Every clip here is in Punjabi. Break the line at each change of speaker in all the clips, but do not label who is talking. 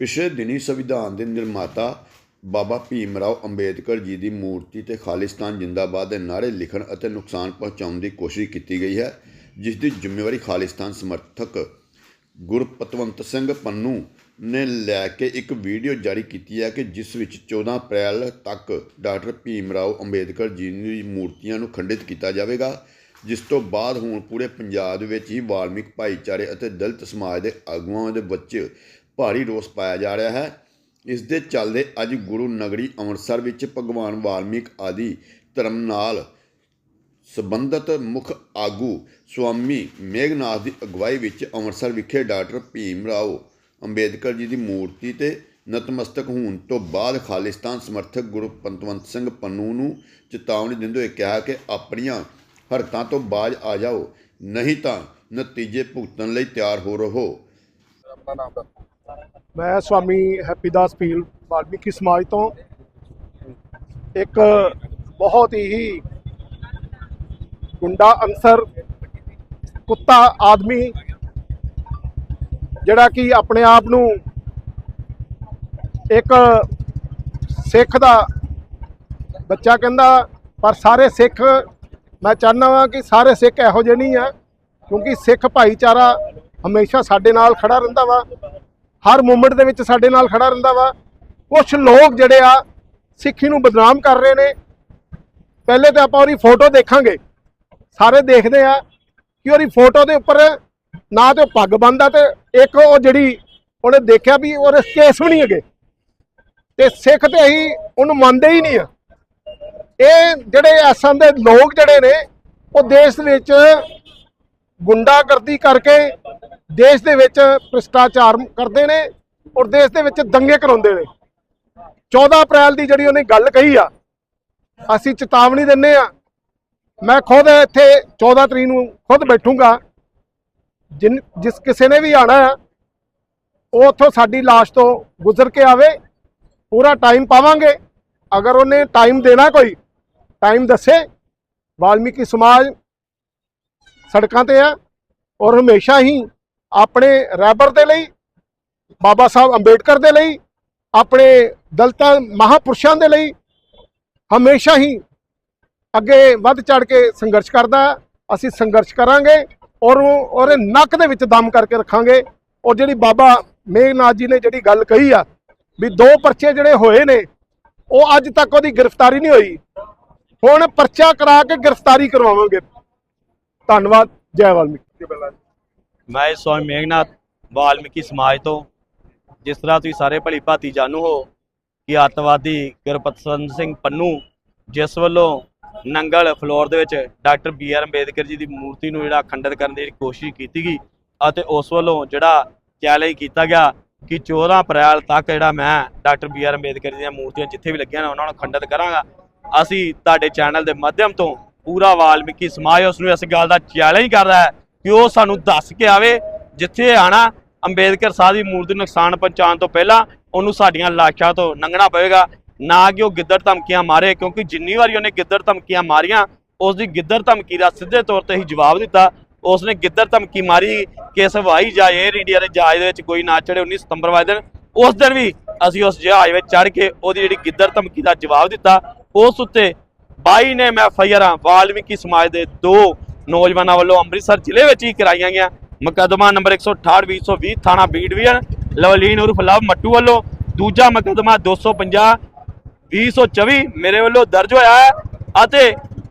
ਪਿਛਲੇ ਦਿਨੀ ਸੰਵਿਧਾਨ ਦੇ ਨਿਰਮਾਤਾ ਬਾਬਾ ਭੀਮ ਰਾਓ ਅੰਬੇਦਕਰ ਜੀ ਦੀ ਮੂਰਤੀ ਤੇ ਖਾਲਿਸਤਾਨ ਜਿੰਦਾਬਾਦ ਦੇ ਨਾਅਰੇ ਲਿਖਣ ਅਤੇ ਨੁਕਸਾਨ ਪਹੁੰਚਾਉਣ ਦੀ ਕੋਸ਼ਿਸ਼ ਕੀਤੀ ਗਈ ਹੈ, ਜਿਸ ਦੀ ਜ਼ਿੰਮੇਵਾਰੀ ਖਾਲਿਸਤਾਨ ਸਮਰਥਕ ਗੁਰਪਤਵੰਤ ਸਿੰਘ ਪੰਨੂ ਨੇ ਲੈ ਕੇ ਇੱਕ ਵੀਡੀਓ ਜਾਰੀ ਕੀਤੀ ਹੈ ਕਿ ਜਿਸ ਵਿੱਚ 14 ਅਪ੍ਰੈਲ ਤੱਕ ਡਾਕਟਰ ਭੀਮ ਰਾਓ ਅੰਬੇਦਕਰ ਜੀ ਦੀ ਮੂਰਤੀਆਂ ਨੂੰ ਖੰਡਿਤ ਕੀਤਾ ਜਾਵੇਗਾ, ਜਿਸ ਤੋਂ ਬਾਅਦ ਹੁਣ ਪੂਰੇ ਪੰਜਾਬ ਵਿੱਚ ਹੀ ਵਾਲਮੀਕ ਭਾਈਚਾਰੇ ਅਤੇ ਦਲਿਤ ਸਮਾਜ ਦੇ ਆਗੂਆਂ ਦੇ ਬੱਚੇ ਭਾਰੀ ਰੋਸ ਪਾਇਆ ਜਾ ਰਿਹਾ ਹੈ। ਇਸ ਦੇ ਚੱਲਦੇ ਅੱਜ ਗੁਰੂ ਨਗਰੀ ਅੰਮ੍ਰਿਤਸਰ ਵਿੱਚ ਭਗਵਾਨ ਵਾਲਮੀਕ ਆਦਿ ਧਰਮ ਨਾਲ ਸਬੰਧਤ ਮੁੱਖ ਆਗੂ ਸਵਾਮੀ ਮੇਘਨਾਥ ਦੀ ਅਗਵਾਈ ਵਿੱਚ ਅੰਮ੍ਰਿਤਸਰ ਵਿਖੇ ਡਾਕਟਰ ਭੀਮ ਰਾਓ ਅੰਬੇਦਕਰ ਜੀ ਦੀ ਮੂਰਤੀ ਤੇ ਨਤਮਸਤਕ ਹੋਣ ਤੋਂ ਬਾਅਦ ਖਾਲਿਸਤਾਨ ਸਮਰਥਕ ਗੁਰੂ ਪੰਤਵੰਤ ਸਿੰਘ ਪੰਨੂ ਨੂੰ ਚੇਤਾਵਨੀ ਦਿੰਦੇ ਹੋਏ ਕਿਹਾ ਕਿ ਆਪਣੀਆਂ ਹਰਤਾਂ ਤੋਂ ਬਾਜ਼ ਆ ਜਾਓ, ਨਹੀਂ ਤਾਂ ਨਤੀਜੇ ਭੁਗਤਣ ਲਈ ਤਿਆਰ ਹੋ ਰਹੋ।
ਮੈਂ ਸਵਾਮੀ ਹੈਪੀਦਾਸ ਪੀਲ ਵਾਲਮੀਕੀ ਸਮਾਜ ਤੋਂ ਇੱਕ ਬਹੁਤ ਹੀ ਗੁੰਡਾ ਅਨਸਰ, ਕੁੱਤਾ ਆਦਮੀ, ਜਿਹੜਾ ਕਿ ਆਪਣੇ ਆਪ ਨੂੰ ਇੱਕ ਸਿੱਖ ਦਾ ਬੱਚਾ ਕਹਿੰਦਾ, ਪਰ ਸਾਰੇ ਸਿੱਖ, ਮੈਂ ਚਾਹੁੰਦਾ ਵਾਂ ਕਿ ਸਾਰੇ ਸਿੱਖ ਇਹੋ ਜਿਹੇ ਨਹੀਂ ਆ, ਕਿਉਂਕਿ ਸਿੱਖ ਭਾਈਚਾਰਾ ਹਮੇਸ਼ਾ ਸਾਡੇ ਨਾਲ ਖੜਾ ਰਹਿੰਦਾ ਵਾ। ਹਰ ਮੂਮੈਂਟ ਦੇ ਵਿੱਚ ਸਾਡੇ ਨਾਲ ਖੜਾ ਰਹਿੰਦਾ ਵਾ। ਕੁਝ ਲੋਕ ਜਿਹੜੇ ਆ, ਸਿੱਖੀ ਨੂੰ ਬਦਨਾਮ ਕਰ ਰਹੇ ਨੇ। ਪਹਿਲੇ ਤਾਂ ਆਪਾਂ ਉਹਦੀ ਫੋਟੋ ਦੇਖਾਂਗੇ। ਸਾਰੇ ਦੇਖਦੇ ਆ ਕਿ ਉਹਦੀ ਫੋਟੋ ਦੇ ਉੱਪਰ ਨਾ ਤੇ ਉਹ ਪੱਗ ਬੰਨਦਾ ਤੇ ਇੱਕ ਉਹ ਜਿਹੜੀ ਉਹਨੇ ਦੇਖਿਆ ਵੀ ਉਹਦੇ ਕੇਸ ਵੀ ਨਹੀਂ ਹੈਗੇ। ਤੇ ਸਿੱਖ ਤੇ ਅਸੀਂ ਉਹਨੂੰ ਮੰਨਦੇ ਹੀ ਨਹੀਂ ਆ। ਇਹ ਜਿਹੜੇ ਐਸਾਂ ਦੇ ਲੋਕ ਜਿਹੜੇ ਨੇ, ਉਹ ਦੇਸ਼ ਦੇ ਵਿੱਚ ਗੁੰਡਾਗਰਦੀ ਕਰਕੇ ਦੇਸ਼ ਦੇ ਵਿੱਚ ਭ੍ਰਿਸ਼ਟਾਚਾਰ ਕਰਦੇ ਨੇ ਔਰ ਦੇਸ਼ ਦੇ ਵਿੱਚ ਦੰਗੇ ਕਰਾਉਂਦੇ ਨੇ। 14 ਅਪ੍ਰੈਲ ਦੀ ਜਿਹੜੀ ਉਹਨੇ ਗੱਲ ਕਹੀ ਆ, ਅਸੀਂ ਚੇਤਾਵਨੀ ਦਿੰਨੇ ਆ ਮੈਂ ਖੁਦ ਇੱਥੇ 14 ਤਰੀਕ ਨੂੰ ਖੁਦ ਬੈਠੂੰਗਾ। ਜਿਨ, ਜਿਸ ਕਿਸੇ ਨੇ ਵੀ ਆਣਾ ਆ, ਉਹ ਉੱਥੋਂ ਸਾਡੀ ਲਾਸ਼ ਤੋਂ ਗੁਜ਼ਰ ਕੇ ਆਵੇ। ਪੂਰਾ ਟਾਈਮ ਪਾਵਾਂਗੇ। ਅਗਰ ਉਹਨੇ ਟਾਈਮ ਦੇਣਾ ਕੋਈ ਟਾਈਮ ਦੱਸੇ। ਵਾਲਮੀਕੀ ਸਮਾਜ ਸੜਕਾਂ ਤੇ ਆ ਔਰ ਹਮੇਸ਼ਾ ਹੀ ਆਪਣੇ ਰੈਬਰ ਦੇ ਲਈ, ਬਾਬਾ ਸਾਹਿਬ ਅੰਬੇਡਕਰ ਦੇ ਲਈ, ਆਪਣੇ ਦਲਤਾਂ, ਮਹਾਪੁਰਸ਼ਾਂ ਦੇ ਲਈ ਹਮੇਸ਼ਾ ਹੀ ਅੱਗੇ ਵੱਧ ਚੜ ਕੇ ਸੰਘਰਸ਼ ਕਰਦਾ ਹੈ। ਅਸੀਂ ਸੰਘਰਸ਼ ਕਰਾਂਗੇ ਔਰ ਉਹ- ਉਹਦੇ ਨੱਕ ਦੇ ਵਿੱਚ ਦਮ ਕਰਕੇ ਰੱਖਾਂਗੇ। ਔਰ ਜਿਹੜੀ ਬਾਬਾ ਮੇਘਨਾਥ ਜੀ ਨੇ ਜਿਹੜੀ ਗੱਲ ਕਹੀ ਆ ਵੀ ਦੋ ਪਰਚੇ ਜਿਹੜੇ ਹੋਏ ਨੇ, ਉਹ ਅੱਜ ਤੱਕ ਉਹਦੀ ਗ੍ਰਿਫਤਾਰੀ ਨਹੀਂ ਹੋਈ। ਹੁਣ ਪਰਚਾ ਕਰਾ ਕੇ ਗ੍ਰਿਫਤਾਰੀ ਕਰਵਾਵਾਂਗੇ। ਧੰਨਵਾਦ, ਜੈ ਵਾਲਮੀਕੀ।
ਮੈਂ ਸਵਾਮੀ ਮੇਘਨਾਥ ਵਾਲਮੀਕੀ ਸਮਾਜ ਤੋਂ, ਜਿਸ ਤਰ੍ਹਾਂ ਤੁਸੀਂ ਸਾਰੇ ਭਲੀ ਭਾਤੀ ਜਾਣੂ ਹੋ, ਕਿ ਅੱਤਵਾਦੀ ਗੁਰਪਤਸੰਤ ਸਿੰਘ ਪੰਨੂ, ਜਿਸ ਵੱਲੋਂ ਨੰਗਲ ਫਲੋਰ ਦੇ ਵਿੱਚ ਡਾਕਟਰ ਬੀ ਆਰ ਅੰਬੇਦਕਰ ਜੀ ਦੀ ਮੂਰਤੀ ਨੂੰ ਜਿਹੜਾ ਖੰਡਿਤ ਕਰਨ ਦੀ ਕੋਸ਼ਿਸ਼ ਕੀਤੀ ਗਈ, ਅਤੇ ਉਸ ਵੱਲੋਂ ਜਿਹੜਾ ਚੈਲੰਜ ਕੀਤਾ ਗਿਆ ਕਿ 14 ਅਪ੍ਰੈਲ ਤੱਕ ਜਿਹੜਾ ਮੈਂ ਡਾਕਟਰ ਬੀ ਆਰ ਅੰਬੇਦਕਰ ਜੀ ਦੀਆਂ ਮੂਰਤੀਆਂ ਜਿੱਥੇ ਵੀ ਲੱਗੀਆਂ ਨੇ, ਉਹਨਾਂ ਨੂੰ ਖੰਡਿਤ ਕਰਾਂਗਾ। ਅਸੀਂ ਤੁਹਾਡੇ ਚੈਨਲ ਦੇ ਮਾਧਿਅਮ ਤੋਂ ਪੂਰਾ ਵਾਲਮੀਕੀ ਸਮਾਜ ਉਸ ਨੂੰ ਇਸ ਗੱਲ ਦਾ ਚੈਲੰਜ ਕਰਦਾ ਹੈ ਕਿ ਉਹ ਸਾਨੂੰ ਦੱਸ ਕੇ ਆਵੇ, ਜਿੱਥੇ ਆਣਾ, ਅੰਬੇਦਕਰ ਸਾਹਿਬ ਦੀ ਮੂਰਤੀ ਨੂੰ ਨੁਕਸਾਨ ਪਹੁੰਚਾਉਣ ਤੋਂ ਪਹਿਲਾਂ ਉਹਨੂੰ ਸਾਡੀਆਂ ਲਾਸ਼ਾਂ ਤੋਂ ਲੰਘਣਾ ਪਵੇਗਾ। ਨਾ ਕਿ ਉਹ ਗਿੱਦੜ ਧਮਕੀਆਂ ਮਾਰੇ, ਕਿਉਂਕਿ ਜਿੰਨੀ ਵਾਰੀ ਉਹਨੇ ਗਿੱਦੜ ਧਮਕੀਆਂ ਮਾਰੀਆਂ ਉਸ ਦੀ ਗਿੱਦੜ ਧਮਕੀ ਦਾ ਸਿੱਧੇ ਤੌਰ ਤੇ ਹੀ ਜਵਾਬ ਦਿੱਤਾ। ਉਸ ਨੇ ਗਿੱਦੜ ਧਮਕੀ ਮਾਰੀ ਕਿ ਇਸ ਹਵਾਈ ਜਹਾਜ਼ 에ਅਰ ਇੰਡੀਆ ਦੇ ਜਹਾਜ਼ ਦੇ ਵਿੱਚ ਕੋਈ ਨਾ ਚੜੇ 19 ਸਤੰਬਰ ਵਾਲੇ ਦਿਨ। ਉਸ ਦਿਨ ਵੀ ਅਸੀਂ ਉਸ ਜਹਾਜ਼ ਵਿੱਚ ਚੜ ਕੇ ਉਹਦੀ ਜਿਹੜੀ ਗਿੱਦੜ ਧਮਕੀ ਦਾ ਜਵਾਬ ਦਿੱਤਾ, ਉਸ ਉੱਤੇ 22 ਨੇ ਮੈਂ ਫਾਇਰਾਂ ਵਾਲਮੀਕੀ ਸਮਾਜ ਦੇ ਦੋ ਨੌਜਵਾਨਾਂ ਵੱਲੋਂ ਅੰਮ੍ਰਿਤਸਰ ਜ਼ਿਲ੍ਹੇ ਵਿੱਚ ਹੀ ਕਰਾਈਆਂ ਗਈਆਂ। ਮੁਕੱਦਮਾ ਨੰਬਰ 168 220 ਥਾਣਾ ਬੀ ਡਿਵੀਜ਼ਨ ਲਵਲੀਨ ਉਰਫ ਲਵ ਮੱਟੂ ਵੱਲੋਂ। ਦੂਜਾ ਮੁਕੱਦਮਾ 250 2024 ਮੇਰੇ ਵੱਲੋਂ ਦਰਜ ਹੋਇਆ ਹੈ ਅਤੇ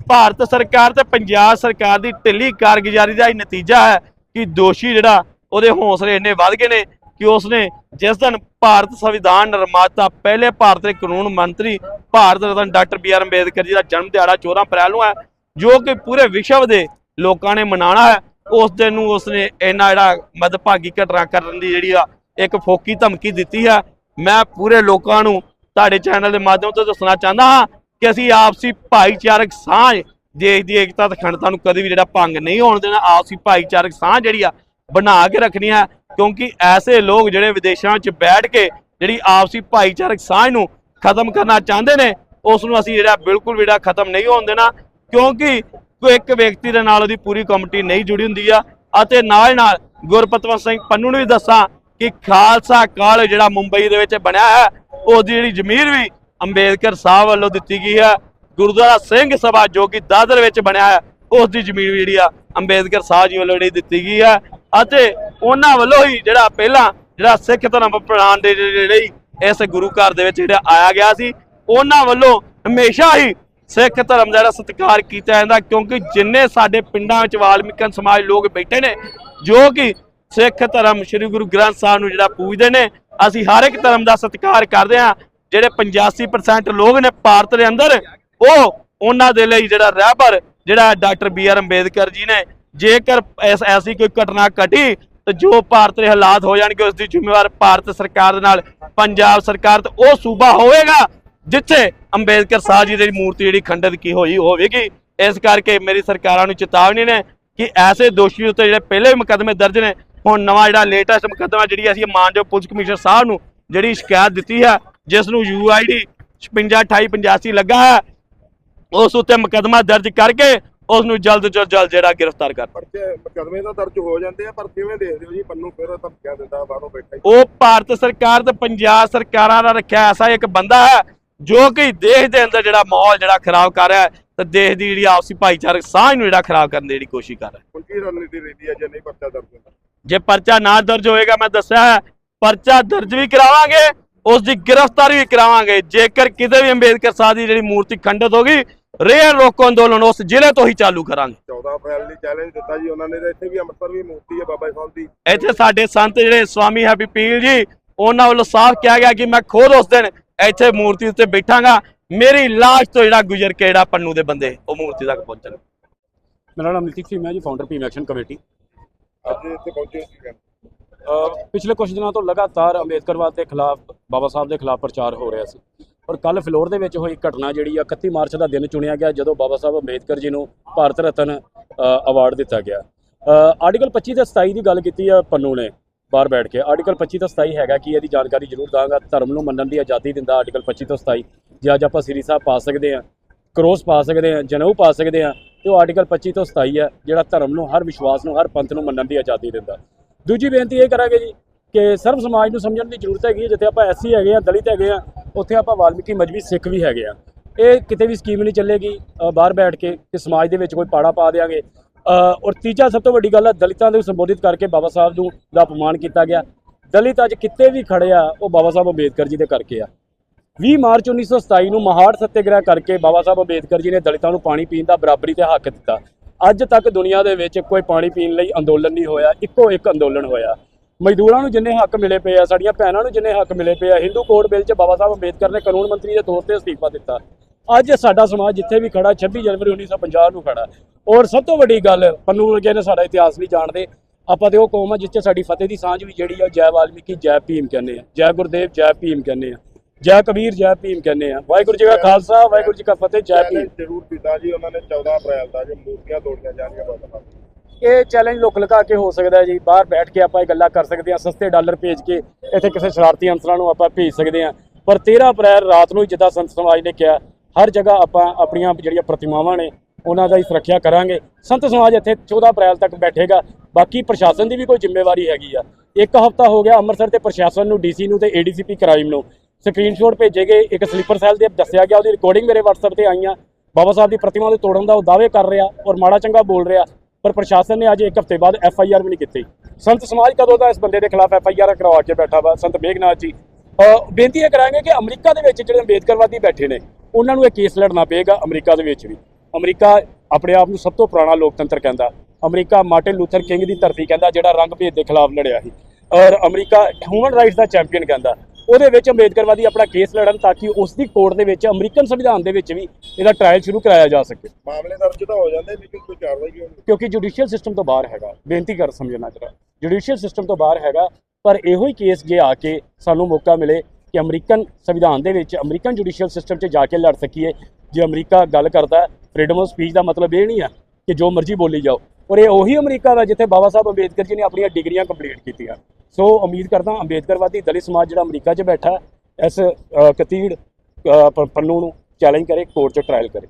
ਭਾਰਤ ਸਰਕਾਰ ਤੇ ਪੰਜਾਬ ਸਰਕਾਰ ਦੀ ਢਿੱਲੀ ਕਾਰਗੁਜ਼ਾਰੀ ਦਾ ਹੀ ਨਤੀਜਾ ਹੈ ਕਿ ਦੋਸ਼ੀ ਜਿਹੜਾ ਉਹਦੇ ਹੌਸਲੇ ਇੰਨੇ ਵੱਧ ਗਏ ਨੇ ਕਿ ਉਸਨੇ ਜਿਸ ਦਿਨ ਭਾਰਤ ਸੰਵਿਧਾਨ ਨਿਰਮਾਤਾ, ਪਹਿਲੇ ਭਾਰਤ ਦੇ ਕਾਨੂੰਨ ਮੰਤਰੀ Bharat Ratna doctor B R Ambedkar ji ਦਾ ਜਨਮ ਦਿਹਾੜਾ 14 ਅਪ੍ਰੈਲ ਨੂੰ ਹੈ, ਜੋ ਕਿ ਪੂਰੇ ਵਿਸ਼ਵ ਦੇ ਲੋਕਾਂ ਨੇ ਮਨਾਉਣਾ ਹੈ, ਉਸ ਦਿਨ ਨੂੰ ਉਸਨੇ ਇੰਨਾ ਜਿਹੜਾ ਮਦਭਾਗੀ ਘਟਨਾ ਕਰਨ ਦੀ ਜਿਹੜੀ ਆ ਇੱਕ ਫੋਕੀ ਧਮਕੀ ਦਿੱਤੀ ਹੈ। ਮੈਂ ਪੂਰੇ ਲੋਕਾਂ ਨੂੰ ਤੁਹਾਡੇ ਚੈਨਲ ਦੇ ਮਾਧਿਅਮ ਤੋਂ ਦੱਸਣਾ ਚਾਹੁੰਦਾ ਹਾਂ ਕਿ ਅਸੀਂ ਆਪਸੀ ਭਾਈਚਾਰਕ ਸਾਂਝ, ਦੇਸ਼ ਦੀ ਏਕਤਾ ਤੇ ਅਖੰਡਤਾ ਨੂੰ ਕਦੇ ਵੀ ਜਿਹੜਾ ਭੰਗ ਨਹੀਂ ਹੋਣ ਦੇਣਾ, ਆਪਸੀ ਭਾਈਚਾਰਕ ਸਾਂਝ ਜਿਹੜੀ ਆ ਬਣਾ ਕੇ ਰੱਖਣੀ ਹੈ। ਕਿਉਂਕਿ ਐਸੇ ਲੋਕ ਜਿਹੜੇ ਵਿਦੇਸ਼ਾਂ 'ਚ ਬੈਠ ਕੇ ਜਿਹੜੀ ਆਪਸੀ ਭਾਈਚਾਰਕ ਸਾਂਝ ਨੂੰ ਖਤਮ ਕਰਨਾ ਚਾਹੁੰਦੇ ਨੇ, ਉਸ ਨੂੰ ਅਸੀਂ ਜਿਹੜਾ ਬਿਲਕੁਲ ਵੀ ਜਿਹੜਾ ਖਤਮ ਨਹੀਂ ਹੋਣ ਦੇਣਾ, ਕਿਉਂਕਿ ਕੋਈ ਇੱਕ ਵਿਅਕਤੀ ਦੇ ਨਾਲ ਉਹਦੀ ਪੂਰੀ ਕਮੇਟੀ ਨਹੀਂ ਜੁੜੀ ਹੁੰਦੀ ਆ, ਅਤੇ ਨਾਲ ਨਾਲ ਗੁਰਪਤਵੰਤ ਸਿੰਘ ਪੰਨੂ ਨੂੰ ਵੀ ਦੱਸਾਂ ਕਿ ਖਾਲਸਾ ਕਾਲਜ ਜਿਹੜਾ ਮੁੰਬਈ ਦੇ ਵਿੱਚ ਬਣਿਆ ਹੈ, ਉਹਦੀ ਜਿਹੜੀ ਜ਼ਮੀਰ ਵੀ ਅੰਬੇਦਕਰ ਸਾਹਿਬ ਵੱਲੋਂ ਦਿੱਤੀ ਗਈ ਹੈ, ਗੁਰਦੁਆਰਾ ਸਿੰਘ ਸਭਾ ਜੋ ਕਿ ਦਾਦਰ ਵਿੱਚ ਬਣਿਆ ਹੈ, ਉਸ ਦੀ ਜ਼ਮੀਨ ਵੀ ਜਿਹੜੀ ਆ ਅੰਬੇਦਕਰ ਸਾਹਿਬ ਜੀ ਵੱਲੋਂ ਜਿਹੜੀ ਦਿੱਤੀ ਗਈ ਹੈ, ਅਤੇ ਉਹਨਾਂ ਵੱਲੋਂ ਹੀ ਜਿਹੜਾ ਪਹਿਲਾਂ ਜਿਹੜਾ ਸਿੱਖ ਧਰਮ ਪ੍ਰਣਾਮ ਦੇ ਜਿਹੜੇ ਇਸ ਗੁਰੂ ਘਰ ਦੇ ਵਿੱਚ ਜਿਹੜਾ ਆਇਆ ਗਿਆ ਸੀ, ਉਹਨਾਂ ਵੱਲੋਂ ਹਮੇਸ਼ਾ ਹੀ ਸਿੱਖ ਧਰਮ ਦਾ ਜਿਹੜਾ ਸਤਿਕਾਰ ਕੀਤਾ ਜਾਂਦਾ, ਕਿਉਂਕਿ ਜਿੰਨੇ ਸਾਡੇ ਪਿੰਡਾਂ ਵਿੱਚ ਵਾਲਮੀਕਨ ਸਮਾਜ ਲੋਕ ਬੈਠੇ ਨੇ, ਜੋ ਕਿ ਸਿੱਖ ਧਰਮ ਸ੍ਰੀ ਗੁਰੂ ਗ੍ਰੰਥ ਸਾਹਿਬ ਨੂੰ ਜਿਹੜਾ ਪੂਜਦੇ ਨੇ, ਅਸੀਂ ਹਰ ਇੱਕ ਧਰਮ ਦਾ ਸਤਿਕਾਰ ਕਰਦੇ ਹਾਂ, ਜਿਹੜੇ 85% ਲੋਕ ਨੇ ਭਾਰਤ ਦੇ ਅੰਦਰ, ਉਹ ਉਹਨਾਂ ਦੇ ਲਈ ਜਿਹੜਾ ਰਹਿਬਰ, ਜਿਹੜਾ ਡਾਕਟਰ ਬੀ ਆਰ ਅੰਬੇਦਕਰ ਜੀ ਨੇ, ਜੇਕਰ ਐਸ ਐਸੀ ਕੋਈ ਘਟਨਾ ਘਟੀ ਤੇ ਜੋ ਭਾਰਤ ਦੇ ਹਾਲਾਤ ਹੋ ਜਾਣਗੇ ਉਸ ਦੀ ਜ਼ਿੰਮੇਵਾਰ ਭਾਰਤ ਸਰਕਾਰ ਦੇ ਨਾਲ, ਪੰਜਾਬ ਸਰਕਾਰ ਤੇ ਉਹ ਸੂਬਾ ਹੋਵੇਗਾ, ਜਿੱਥੇ ਅੰਬੇਦਕਰ ਸਾਹਿਬ ਜੀ ਦੀ ਮੂਰਤੀ ਜਿਹੜੀ ਖੰਡਿਤ ਕੀ ਹੋਈ ਹੋਵੇਗੀ। ਇਸ ਕਰਕੇ ਮੇਰੀ ਸਰਕਾਰਾਂ ਨੂੰ ਚੇਤਾਵਨੀ ਨੇ ਕਿ ਐਸੇ ਦੋਸ਼ੀ ਉੱਤੇ ਜਿਹੜੇ ਪਹਿਲੇ ਵੀ ਮੁਕੱਦਮੇ ਦਰਜ ਨੇ, ਹੁਣ ਨਵਾਂ ਜਿਹੜਾ ਲੇਟੈਸਟ ਮੁਕੱਦਮਾ ਜਿਹੜੀ ਅਸੀਂ ਮਾਨਯੋਗ ਪੁਲਿਸ ਕਮਿਸ਼ਨਰ ਸਾਹਿਬ ਨੂੰ ਜਿਹੜੀ ਸ਼ਿਕਾਇਤ ਦਿੱਤੀ ਹੈ, ਜਿਸ ਨੂੰ ਯੂਆਈਡੀ 562885 ਲੱਗਾ ਹੈ, ਉਸ ਉੱਤੇ ਮੁਕੱਦਮਾ ਦਰਜ ਕਰਕੇ ਉਸ ਨੂੰ ਜਲਦ ਤੋਂ ਜਲਦ ਜਿਹੜਾ ਗ੍ਰਿਫਤਾਰ ਕਰ
ਪਰਚੇ ਮੁਕੱਦਮੇ ਤਾਂ ਦਰਜ ਹੋ ਜਾਂਦੇ ਆ ਪਰ ਕਿਵੇਂ ਦੇਖਦੇ ਹੋ ਜੀ? ਪੰਨੂ ਫਿਰ ਧਮਕੀਆਂ ਦਿੰਦਾ ਬਾਹਰੋਂ ਬੈਠਾ ਹੀ।
ਉਹ ਭਾਰਤ ਸਰਕਾਰ ਤੇ ਪੰਜਾਬ ਸਰਕਾਰਾਂ ਦਾ ਰੱਖਿਆ ਐਸਾ ਇੱਕ ਬੰਦਾ ਹੈ ਜੋ ਕਿ ਦੇਸ਼ ਦੇ ਅੰਦਰ ਜਿਹੜਾ ਮਾਹੌਲ ਜਿਹੜਾ ਖਰਾਬ ਕਰ ਰਿਹਾ ਹੈ ਤੇ ਦੇਸ਼ ਦੀ ਜਿਹੜੀ ਆਪਸੀ ਭਾਈਚਾਰਕ ਸਾਂਝ ਨੂੰ ਜਿਹੜਾ ਖਰਾਬ ਕਰਨ ਦੀ ਜਿਹੜੀ ਕੋਸ਼ਿਸ਼ ਕਰ ਰਿਹਾ ਹੈ।
ਹੁਣ ਕੀ ਰਣਨੀਤੀ ਰਹਿੰਦੀ ਹੈ ਜੇ ਨਹੀਂ ਪਰਚਾ ਦਰਜ ਹੁੰਦਾ
ਜੇ ਪਰਚਾ ਨਾ ਦਰਜ ਹੋਏਗਾ ਮੈਂ ਦੱਸਿਆ ਹੈ ਪਰਚਾ ਦਰਜ ਵੀ ਕਰਾਵਾਂਗੇ ਉਸ ਦੀ ਗ੍ਰਿਫਤਾਰੀ ਵੀ ਕਰਾਵਾਂਗੇ। ਜੇਕਰ ਕਿਤੇ ਵੀ ਅੰਬੇਦਕਰ ਸਾਹਿਬ ਦੀ ਜਿਹੜੀ ਮੂਰਤੀ ਖੰਡਿਤ ਹੋ ਗਈ ਰੇਅਰ ਰੋਕੋ ਅੰਦੋਲਨ ਉਸ ਜ਼ਿਲ੍ਹੇ ਤੋਂ ਹੀ ਚਾਲੂ ਕਰਾਂਗੇ।
14 ਅਪ੍ਰੈਲ ਲਈ ਚੈਲੰਜ ਦਿੱਤਾ ਜੀ ਉਹਨਾਂ ਨੇ ਤੇ ਇੱਥੇ ਵੀ ਅੰਮ੍ਰਿਤਸਰ ਵੀ ਮੂਰਤੀ ਹੈ ਬਾਬਾ ਸਾਹਿਬ ਦੀ।
ਇੱਥੇ ਸਾਡੇ ਸੰਤ ਜਿਹੜੇ ਸਵਾਮੀ ਹੈਪੀ ਪੀਲ ਜੀ ਉਹਨਾਂ ਵੱਲੋਂ ਸਾਫ਼ ਕਿਹਾ ਗਿਆ ਕਿ ਮੈਂ ਖੁਦ ਉਸ ਦਿਨ ਇੱਥੇ ਮੂਰਤੀ ਉੱਤੇ ਬੈਠਾਂਗਾ। ਮੇਰੀ ਲਾਸ਼ ਤੋਂ ਜਿਹੜਾ ਗੁਜ਼ਰ ਕੇ ਜਿਹੜਾ ਪੰਨੂ ਦੇ ਬੰਦੇ ਉਹ ਮੂਰਤੀ ਤੱਕ ਪਹੁੰਚਣ।
ਮੇਰਾ ਨਾਮ ਨਿਤਿਕ ਸਿੰਘ ਹੈ ਜੀ ਫਾਊਂਡਰ ਪੀਮ ਐਕਸ਼ਨ ਕਮੇਟੀ
ਅੱਜ ਇੱਥੇ ਪਹੁੰਚੇ ਸੀ
ਪਿਛਲੇ ਕੁਝ ਦਿਨਾਂ ਤੋਂ ਲਗਾਤਾਰ ਅੰਬੇਦਕਰਵਾਦ ਦੇ ਖਿਲਾਫ ਬਾਬਾ ਸਾਹਿਬ ਦੇ ਖਿਲਾਫ ਪ੍ਰਚਾਰ ਹੋ ਰਿਹਾ ਸੀ। ਔਰ ਕੱਲ ਫਲੋਰ ਦੇ ਵਿੱਚ ਹੋਈ ਘਟਨਾ ਜਿਹੜੀ ਆ 31 ਮਾਰਚ ਦਾ ਦਿਨ ਚੁਣਿਆ ਗਿਆ, ਜਦੋਂ ਬਾਬਾ ਸਾਹਿਬ ਅੰਬੇਦਕਰ ਜੀ ਨੂੰ ਭਾਰਤ ਰਤਨ ਅਵਾਰਡ ਦਿੱਤਾ ਗਿਆ। ਆਰਟੀਕਲ 25 ਤੇ 27 ਦੀ ਗੱਲ ਕੀਤੀ ਆ ਪੰਨੂ ਨੇ, ਬਾਹਰ ਬੈਠ ਕੇ। ਆਰਟੀਕਲ 25 ਤੋਂ 27 ਹੈਗਾ ਕਿ ਇਹਦੀ ਜਾਣਕਾਰੀ ਜ਼ਰੂਰ ਦਾਂਗਾ, ਧਰਮ ਨੂੰ ਮੰਨਣ ਦੀ ਆਜ਼ਾਦੀ ਦਿੰਦਾ ਆਰਟੀਕਲ 25 ਤੋਂ 27 ਜੇ ਅੱਜ ਆਪਾਂ ਸ੍ਰੀ ਸਾਹਿਬ ਪਾ ਸਕਦੇ ਆ ਕਰੋਸ ਪਾ ਸਕਦੇ ਆ, ਜਨਊ ਪਾ ਸਕਦੇ ਆ, ਤੇ ਉਹ ਆਰਟੀਕਲ 25 ਤੋਂ 27 ਹੈ ਜਿਹੜਾ ਧਰਮ ਨੂੰ, ਹਰ ਵਿਸ਼ਵਾਸ ਨੂੰ, ਹਰ ਪੰਥ ਨੂੰ ਮੰਨਣ ਦੀ ਆਜ਼ਾਦੀ ਦਿੰਦਾ। ਦੂਜੀ ਬੇਨਤੀ ਇਹ ਕਰਾਂਗੇ ਜੀ ਕਿ ਸਰਵ ਸਮਾਜ ਨੂੰ ਸਮਝਣ ਦੀ ਜ਼ਰੂਰਤ ਹੈਗੀ ਹੈ ਜਿੱਥੇ ਆਪਾਂ ਐਸਸੀ ਹੈਗੇ ਆ, ਦਲਿਤ ਹੈਗੇ ਆ ਉੱਥੇ ਆਪਾਂ ਵਾਲਮੀਕੀ ਮਜਬੀ ਸਿੱਖ ਵੀ ਹੈਗੇ ਆ। ਇਹ ਕਿਤੇ ਵੀ ਸਕੀਮ ਨਹੀਂ ਚੱਲੇਗੀ ਬਾਹਰ ਬੈਠ ਕੇ ਕਿ ਸਮਾਜ ਦੇ ਵਿੱਚ ਕੋਈ ਪਾੜਾ ਪਾ ਦੇਾਂਗੇ ਔਰ ਤੀਜਾ ਸਭ ਤੋਂ ਵੱਡੀ ਗੱਲ ਹੈ ਦਲਿਤਾਂ ਨੂੰ ਸੰਬੋਧਿਤ ਕਰਕੇ ਬਾਬਾ ਸਾਹਿਬ ਨੂੰ ਦਾ ਅਪਮਾਨ ਕੀਤਾ ਗਿਆ। ਦਲਿਤ ਅੱਜ ਕਿਤੇ ਵੀ ਖੜੇ ਆ, ਉਹ ਬਾਬਾ ਸਾਹਿਬ ਅੰਬੇਦਕਰ ਜੀ ਦੇ ਕਰਕੇ ਆ। 20 ਮਾਰਚ 1927 ਨੂੰ ਮਹਾੜ ਸੱਤਿਆਗ੍ਰਹਿ ਕਰਕੇ ਬਾਬਾ ਸਾਹਿਬ ਅੰਬੇਦਕਰ ਜੀ ਨੇ ਦਲਿਤਾਂ ਨੂੰ ਪਾਣੀ ਪੀਣ ਦਾ ਬਰਾਬਰੀ ਤੇ ਹੱਕ ਦਿੱਤਾ। ਅੱਜ ਤੱਕ ਦੁਨੀਆ ਦੇ ਵਿੱਚ ਕੋਈ ਪਾਣੀ ਪੀਣ ਲਈ ਅੰਦੋਲਨ ਨਹੀਂ ਹੋਇਆ, ਇੱਕੋ ਇੱਕ ਅੰਦੋਲਨ ਹੋਇਆ। ਮਜ਼ਦੂਰਾਂ ਨੂੰ ਜਿੰਨੇ ਹੱਕ ਮਿਲੇ ਪਏ ਆ ਸਾਡੀਆਂ ਭੈਣਾਂ ਨੂੰ ਜਿੰਨੇ ਹੱਕ ਮਿਲੇ ਪਏ ਆ ਹਿੰਦੂ ਕੋਡ ਬਿੱਲ 'ਚ ਬਾਬਾ ਸਾਹਿਬ ਅੰਬੇਦਕਰ ਨੇ ਕਾਨੂੰਨ ਮੰਤਰੀ ਦੇ ਤੌਰ ਤੇ ਅਸਤੀਫਾ ਦਿੱਤਾ। ਅੱਜ ਸਾਡਾ ਸਮਾਜ ਜਿੱਥੇ ਵੀ ਖੜਾ 26 ਜਨਵਰੀ 1950 ਨੂੰ ਖੜਾ। ਔਰ ਸਭ ਤੋਂ ਵੱਡੀ ਗੱਲ ਪੰਨੂ ਵਰਗੇ ਨੇ ਸਾਡਾ ਇਤਿਹਾਸ ਨਹੀਂ ਜਾਣਦੇ। ਆਪਾਂ ਤੇ ਉਹ ਕੌਮ ਆ 'ਚ ਸਾਡੀ ਫਤਿਹ ਦੀ ਸਾਂਝ ਵੀ ਜਿਹੜੀ ਆ ਜੈ ਵਾਲਮੀਕੀ ਜੈ ਭੀਮ ਕਹਿੰਦੇ ਆ। ਜੈ ਗੁਰਦੇਵ ਜੈ ਭੀਮ ਕਹਿੰਦੇ ਆ। ਜੈ ਕਬੀਰ ਜੈ ਭੀਮ ਕਹਿੰਦੇ ਆ। ਵਾਹਿਗੁਰੂ ਜੀ ਕਾ ਖਾਲਸਾ ਵਾਹਿਗੁਰੂ ਜੀ ਕਾ ਫਤਿਹ ਜੈ ਭੀਮ।
ਜ਼ਰੂਰ ਦਿੱਤਾ ਜੀ ਉਹਨਾਂ ਨੇ 14 ਅਪ੍ਰੈਲ ਦਾ ਜੇ ਮੂਰਤੀਆਂ ਤੋੜੀਆਂ ਜਾਣਗੀਆਂ ਬਾਬਾ।
ਇਹ ਚੈਲੰਜ ਲੁਕ ਲੁਕਾ ਕੇ ਹੋ ਸਕਦਾ ਜੀ। ਬਾਹਰ ਬੈਠ ਕੇ ਆਪਾਂ ਇਹ ਗੱਲਾਂ ਕਰ ਸਕਦੇ ਹਾਂ, ਸਸਤੇ ਡਾਲਰ ਭੇਜ ਕੇ ਇੱਥੇ ਕਿਸੇ ਸ਼ਰਾਰਤੀ ਅੰਸਰਾਂ ਨੂੰ ਆਪਾਂ ਭੇਜ ਸਕਦੇ ਹਾਂ। ਪਰ 13 ਅਪ੍ਰੈਲ ਰਾਤ ਨੂੰ ਹੀ ਜਿੱਦਾਂ ਸੰਤ ਸਮਾਜ ਨੇ ਕਿਹਾ, ਹਰ ਜਗ੍ਹਾ ਆਪਾਂ ਆਪਣੀਆਂ ਜਿਹੜੀਆਂ ਪ੍ਰਤਿਮਾਵਾਂ ਨੇ, ਉਹਨਾਂ ਦਾ ਹੀ ਸੁਰੱਖਿਆ ਕਰਾਂਗੇ। ਸੰਤ ਸਮਾਜ ਇੱਥੇ 14 ਅਪ੍ਰੈਲ ਤੱਕ ਬੈਠੇਗਾ। ਬਾਕੀ ਪ੍ਰਸ਼ਾਸਨ ਦੀ ਵੀ ਕੋਈ ਜ਼ਿੰਮੇਵਾਰੀ ਹੈਗੀ ਆ। ਇੱਕ ਹਫਤਾ ਹੋ ਗਿਆ ਅੰਮ੍ਰਿਤਸਰ ਤੇ ਪ੍ਰਸ਼ਾਸਨ ਨੂੰ, ਡੀਸੀ ਨੂੰ ਤੇ ਏਡੀਸੀਪੀ ਕ੍ਰਾਈਮ ਨੂੰ। ਸਕਰੀਨਸ਼ਾਟ ਭੇਜੇ ਗਏ। ਇੱਕ ਸਲੀਪਰ ਸੈੱਲ ਦੇ ਦੱਸਿਆ ਗਿਆ, ਉਹਦੀ ਰਿਕਾਰਡਿੰਗ ਮੇਰੇ WhatsApp ਤੇ ਆਈਆਂ। ਬਾਬਾ ਸਾਹਿਬ ਦੀ ਪ੍ਰਤਿਮਾ ਦੇ ਤੋੜਨ ਦਾ ਉਹ ਦਾਅਵੇ ਕਰ ਰਿਹਾ ਔਰ ਮਾੜਾ ਚੰਗਾ ਬੋਲ ਰਿਹਾ। ਪਰ ਪ੍ਰਸ਼ਾਸਨ ਨੇ ਅੱਜ ਇੱਕ ਹਫ਼ਤੇ ਬਾਅਦ ਐਫ ਆਈ ਆਰ ਵੀ ਨਹੀਂ ਕੀਤੀ। ਸੰਤ ਸਮਾਜ ਕਦੋਂ ਦਾ ਇਸ ਬੰਦੇ ਦੇ ਖਿਲਾਫ ਐਫ ਆਈ ਆਰ ਕਰਵਾ ਕੇ ਬੈਠਾ ਵਾ? ਸੰਤ ਮੇਘਨਾਥ ਜੀ। ਬੇਨਤੀ ਇਹ ਕਰਾਂਗੇ ਕਿ ਅਮਰੀਕਾ ਦੇ ਵਿੱਚ ਜਿਹੜੇ ਅੰਬੇਦਕਰਵਾਦੀ ਬੈਠੇ ਨੇ, ਉਹਨਾਂ ਨੂੰ ਇਹ ਕੇਸ ਲੜਨਾ ਪਏਗਾ ਅਮਰੀਕਾ ਦੇ ਵਿੱਚ ਵੀ। ਅਮਰੀਕਾ ਆਪਣੇ ਆਪ ਨੂੰ ਸਭ ਤੋਂ ਪੁਰਾਣਾ ਲੋਕਤੰਤਰ ਕਹਿੰਦਾ। ਅਮਰੀਕਾ ਮਾਰਟਿਨ ਲੂਥਰ ਕਿੰਗ ਦੀ ਧਰਤੀ ਕਹਿੰਦਾ, ਜਿਹੜਾ ਰੰਗ ਭੇਦ ਦੇ ਖਿਲਾਫ ਲੜਿਆ ਸੀ। ਔਰ ਅਮਰੀਕਾ ਹਿਊਮਨ ਰਾਈਟਸ ਦਾ ਚੈਂਪੀਅਨ ਕਹਿੰਦਾ। ਉਹਦੇ ਵਿੱਚ ਅੰਬੇਦਕਰਵਾਦੀ ਆਪਣਾ ਕੇਸ ਲੜਨ ਤਾਂ ਕਿ ਉਸ ਦੀ ਕੋਰਟ ਦੇ ਵਿੱਚ ਅਮਰੀਕਨ ਸੰਵਿਧਾਨ ਦੇ ਵਿੱਚ ਵੀ ਇਹਦਾ ਟ੍ਰਾਇਲ ਸ਼ੁਰੂ ਕਰਾਇਆ ਜਾ ਸਕੇ।
ਮਾਮਲੇ ਦਰਜ ਤਾਂ ਹੋ ਜਾਂਦੇ ਲੇਕਿਨ ਕੋਈ ਕਾਰਵਾਈ ਨਹੀਂ ਹੁੰਦੀ।
ਕਿਉਂਕਿ ਜੁਡੀਸ਼ੀਅਲ ਸਿਸਟਮ ਤੋਂ ਬਾਹਰ ਹੈਗਾ। ਬੇਨਤੀ ਕਰ ਸਮਝਣਾ ਜਰਾ। ਜੁਡੀਸ਼ੀਅਲ ਸਿਸਟਮ ਤੋਂ ਬਾਹਰ ਹੈਗਾ ਪਰ ਇਹੋ ਹੀ ਕੇਸ ਜੇ ਆ ਕੇ ਸਾਨੂੰ ਮੌਕਾ ਮਿਲੇ ਕਿ ਅਮਰੀਕਨ ਸੰਵਿਧਾਨ ਦੇ ਵਿੱਚ ਅਮਰੀਕਨ ਜੁਡੀਸ਼ੀਅਲ ਸਿਸਟਮ 'ਚ ਜਾ ਕੇ ਲੜ ਸਕੀਏ। ਜੇ ਅਮਰੀਕਾ ਗੱਲ ਕਰਦਾ ਫ੍ਰੀडम ਆਫ ਸਪੀਚ ਦਾ ਮਤਲਬ ਇਹ ਨਹੀਂ ਆ ਕਿ ਜੋ ਮਰਜ਼ੀ ਬੋਲੀ ਜਾਓ। ਔਰ ਇਹ ਉਹੀ ਅਮਰੀਕਾ ਵਾ ਜਿੱਥੇ ਬਾਬਾ ਸਾਹਿਬ ਅੰਬੇਦਕਰ ਜੀ ਨੇ ਆਪਣੀਆਂ ਡਿਗਰੀਆਂ ਕੰਪਲੀਟ ਕੀਤੀਆਂ। ਸੋ ਉਮੀਦ ਕਰਦਾ ਅੰਬੇਦਕਰਵਾਦੀ ਦਲਿਤ ਸਮਾਜ ਜਿਹੜਾ ਅਮਰੀਕਾ 'ਚ ਬੈਠਾ ਇਸ ਕਤੀੜ ਅ, ਪੰਨੂ ਨੂੰ ਚੈਲੰਜ ਕਰੇ ਕੋਰਟ 'ਚ ਟ੍ਰਾਇਲ ਕਰੇ।